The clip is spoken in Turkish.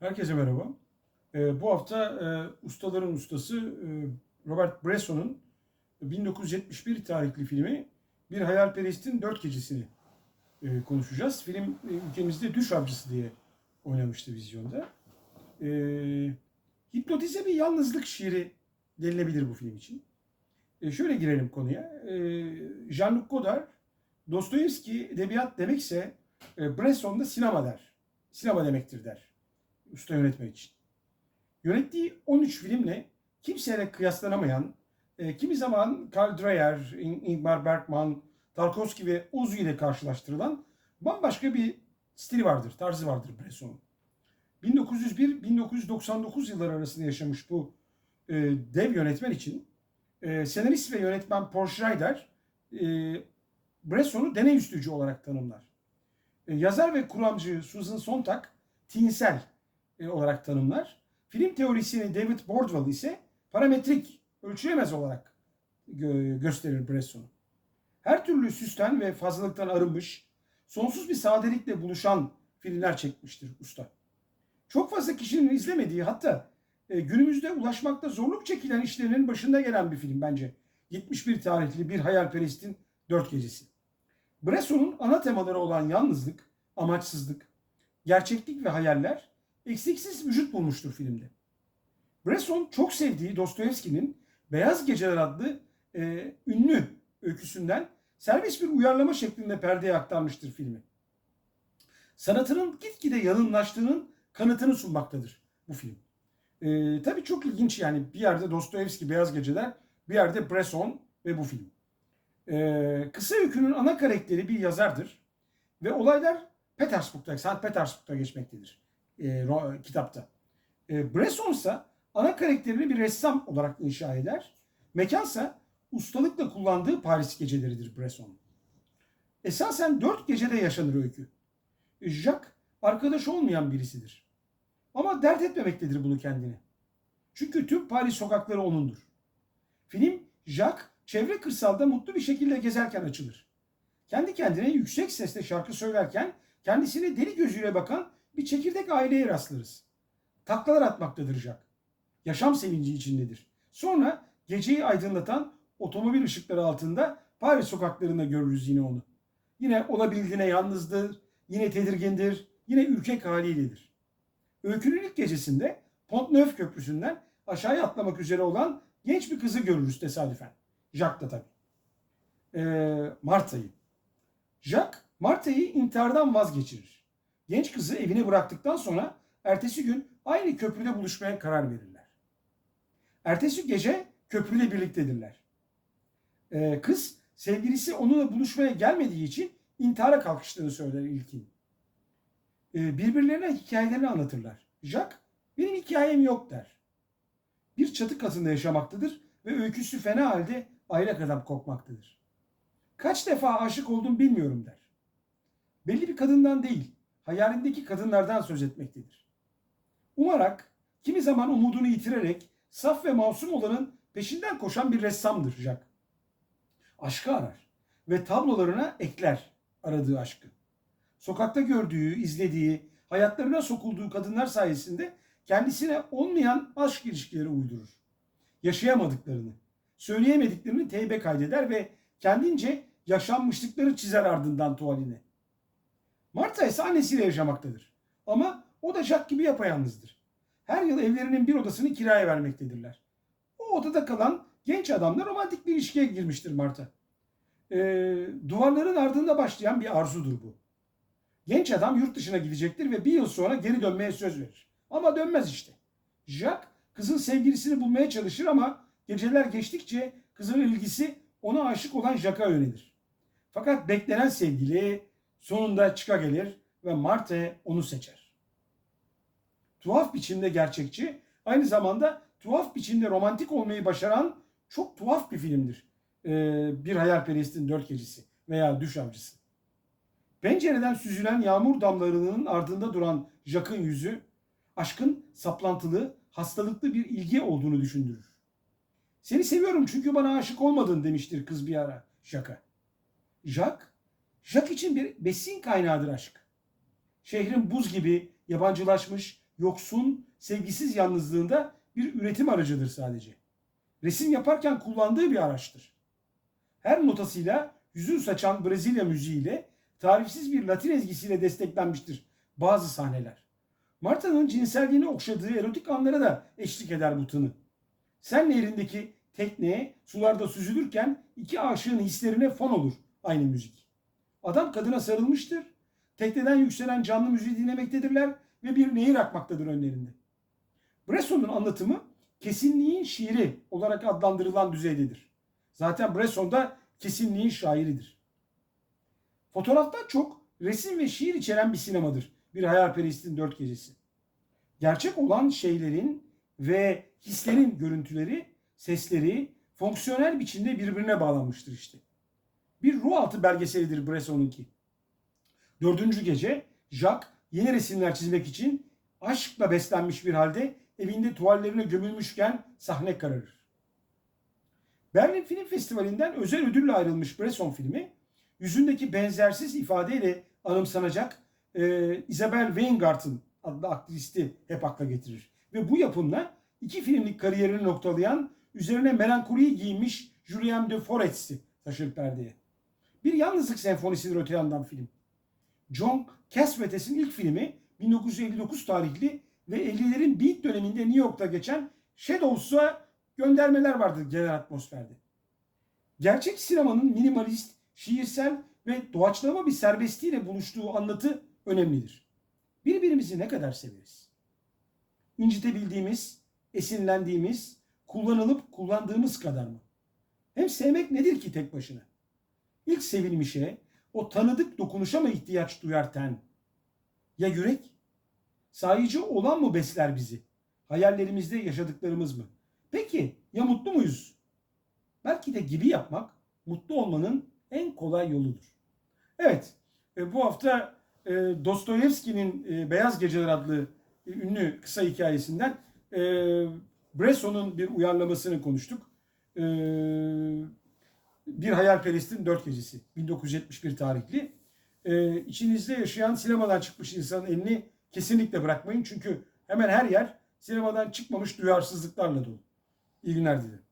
Herkese merhaba. Ee, bu hafta e, ustaların ustası e, Robert Bresson'un 1971 tarihli filmi Bir Hayalperest'in Dört Gecesini e, konuşacağız. Film e, ülkemizde Düş Avcısı diye oynamıştı vizyonda. E, hipnotize bir yalnızlık şiiri denilebilir bu film için. E, şöyle girelim konuya. E, Jean-Luc Godard, Dostoyevski edebiyat demekse e, Bresson da sinema der. Sinema demektir der usta yönetmen için. Yönettiği 13 filmle kimseyle kıyaslanamayan, e, kimi zaman Karl Dreyer, In- Ingmar Bergman, Tarkovski ve Ozu ile karşılaştırılan bambaşka bir stili vardır, tarzı vardır Bresson'un. 1901-1999 yılları arasında yaşamış bu e, dev yönetmen için e, senarist ve yönetmen Paul Schrader e, Bresson'u deney üstücü olarak tanımlar. E, yazar ve kuramcı Susan Sontag tinsel olarak tanımlar. Film teorisini David Bordwell ise parametrik, ölçülemez olarak gö- gösterir Bresson'u. Her türlü süsten ve fazlalıktan arınmış, sonsuz bir sadelikle buluşan filmler çekmiştir usta. Çok fazla kişinin izlemediği hatta e, günümüzde ulaşmakta zorluk çekilen işlerinin başında gelen bir film bence. 71 tarihli Bir Hayalperest'in Dört Gecesi. Bresson'un ana temaları olan yalnızlık, amaçsızlık, gerçeklik ve hayaller eksiksiz vücut bulmuştur filmde. Bresson çok sevdiği Dostoyevski'nin Beyaz Geceler adlı e, ünlü öyküsünden serbest bir uyarlama şeklinde perdeye aktarmıştır filmi. Sanatının gitgide yalınlaştığının kanıtını sunmaktadır bu film. E, tabii çok ilginç yani bir yerde Dostoyevski Beyaz Geceler, bir yerde Bresson ve bu film. E, kısa öykünün ana karakteri bir yazardır ve olaylar Petersburg'da, St. Petersburg'da geçmektedir e, kitapta. E, Bresson ise ana karakterini bir ressam olarak inşa eder. Mekansa ustalıkla kullandığı Paris geceleridir Bresson. Esasen dört gecede yaşanır öykü. Jacques arkadaş olmayan birisidir. Ama dert etmemektedir bunu kendine. Çünkü tüm Paris sokakları onundur. Film Jacques çevre kırsalda mutlu bir şekilde gezerken açılır. Kendi kendine yüksek sesle şarkı söylerken kendisine deli gözüyle bakan bir çekirdek aileye rastlarız. Taklalar atmaktadır Jack. Yaşam sevinci içindedir. Sonra geceyi aydınlatan otomobil ışıkları altında Paris sokaklarında görürüz yine onu. Yine olabildiğine yalnızdır, yine tedirgindir, yine ürkek haliyledir. Öykünün ilk gecesinde Pont Neuf köprüsünden aşağıya atlamak üzere olan genç bir kızı görürüz tesadüfen. Jack da tabii. Ee, Marta'yı. Jack, Marta'yı intihardan vazgeçirir. Genç kızı evine bıraktıktan sonra ertesi gün aynı köprüde buluşmaya karar verirler. Ertesi gece köprüde birliktedirler. Ee, kız sevgilisi onunla buluşmaya gelmediği için intihara kalkıştığını söyler ilkin. Ee, birbirlerine hikayelerini anlatırlar. Jack benim hikayem yok der. Bir çatı katında yaşamaktadır ve öyküsü fena halde aylak adam kokmaktadır. Kaç defa aşık oldum bilmiyorum der. Belli bir kadından değil, hayalindeki kadınlardan söz etmektedir. Umarak, kimi zaman umudunu yitirerek saf ve masum olanın peşinden koşan bir ressamdır Jack. Aşkı arar ve tablolarına ekler aradığı aşkı. Sokakta gördüğü, izlediği, hayatlarına sokulduğu kadınlar sayesinde kendisine olmayan aşk ilişkileri uydurur. Yaşayamadıklarını, söyleyemediklerini teybe kaydeder ve kendince yaşanmışlıkları çizer ardından tuvaline. Marta ise annesiyle yaşamaktadır. Ama o da Jack gibi yapayalnızdır. Her yıl evlerinin bir odasını kiraya vermektedirler. O odada kalan genç adamla romantik bir ilişkiye girmiştir Marta. Ee, duvarların ardında başlayan bir arzudur bu. Genç adam yurt dışına gidecektir ve bir yıl sonra geri dönmeye söz verir. Ama dönmez işte. Jack kızın sevgilisini bulmaya çalışır ama geceler geçtikçe kızın ilgisi ona aşık olan Jack'a yönelir. Fakat beklenen sevgili sonunda çıka gelir ve Marte onu seçer. Tuhaf biçimde gerçekçi, aynı zamanda tuhaf biçimde romantik olmayı başaran çok tuhaf bir filmdir. Ee, bir Hayalperest'in Dört Gecesi veya Düş Avcısı. Pencereden süzülen yağmur damlalarının ardında duran Jack'ın yüzü, aşkın saplantılı, hastalıklı bir ilgi olduğunu düşündürür. Seni seviyorum çünkü bana aşık olmadın demiştir kız bir ara Jack'a. Jack, Jack için bir besin kaynağıdır aşk. Şehrin buz gibi yabancılaşmış yoksun, sevgisiz yalnızlığında bir üretim aracıdır sadece. Resim yaparken kullandığı bir araçtır. Her notasıyla yüzün saçan Brezilya müziğiyle, tarifsiz bir Latin ezgisiyle desteklenmiştir bazı sahneler. Marta'nın cinselliğini okşadığı erotik anlara da eşlik eder bu tını. Sen nehrindeki tekneye sularda süzülürken iki aşığın hislerine fon olur aynı müzik. Adam kadına sarılmıştır. Tekneden yükselen canlı müziği dinlemektedirler ve bir nehir akmaktadır önlerinde. Bresson'un anlatımı kesinliğin şiiri olarak adlandırılan düzeydedir. Zaten Bresson da kesinliğin şairidir. Fotoğraftan çok resim ve şiir içeren bir sinemadır. Bir hayalperestin dört gecesi. Gerçek olan şeylerin ve hislerin görüntüleri, sesleri fonksiyonel biçimde birbirine bağlanmıştır işte. Bir ruh altı belgeselidir Bresson'unki. Dördüncü gece Jacques yeni resimler çizmek için aşkla beslenmiş bir halde evinde tuvallerine gömülmüşken sahne kararır. Berlin Film Festivali'nden özel ödülle ayrılmış Bresson filmi yüzündeki benzersiz ifadeyle anımsanacak e, Isabel Weingarten adlı aktristi hep akla getirir. Ve bu yapımla iki filmlik kariyerini noktalayan üzerine melankoliyi giymiş Julien de Forest'i taşır perdeye. Bir yalnızlık senfonisidir öte yandan film. John Cassavetes'in ilk filmi 1959 tarihli ve 50'lerin beat döneminde New York'ta geçen Shadows'a göndermeler vardır genel atmosferde. Gerçek sinemanın minimalist, şiirsel ve doğaçlama bir serbestliğiyle buluştuğu anlatı önemlidir. Birbirimizi ne kadar severiz? İncitebildiğimiz, esinlendiğimiz, kullanılıp kullandığımız kadar mı? Hem sevmek nedir ki tek başına? İlk sevilmişe, o tanıdık dokunuşa mı ihtiyaç duyar ten? Ya yürek? Sahici olan mı besler bizi? Hayallerimizde yaşadıklarımız mı? Peki ya mutlu muyuz? Belki de gibi yapmak mutlu olmanın en kolay yoludur. Evet, e, bu hafta e, Dostoyevski'nin e, Beyaz Geceler adlı ünlü kısa hikayesinden Bresson'un bir uyarlamasını konuştuk. Bir Hayalperest'in Dört Gecesi 1971 tarihli. E, içinizde yaşayan sinemadan çıkmış insanın elini kesinlikle bırakmayın. Çünkü hemen her yer sinemadan çıkmamış duyarsızlıklarla dolu. İyi günler dilerim.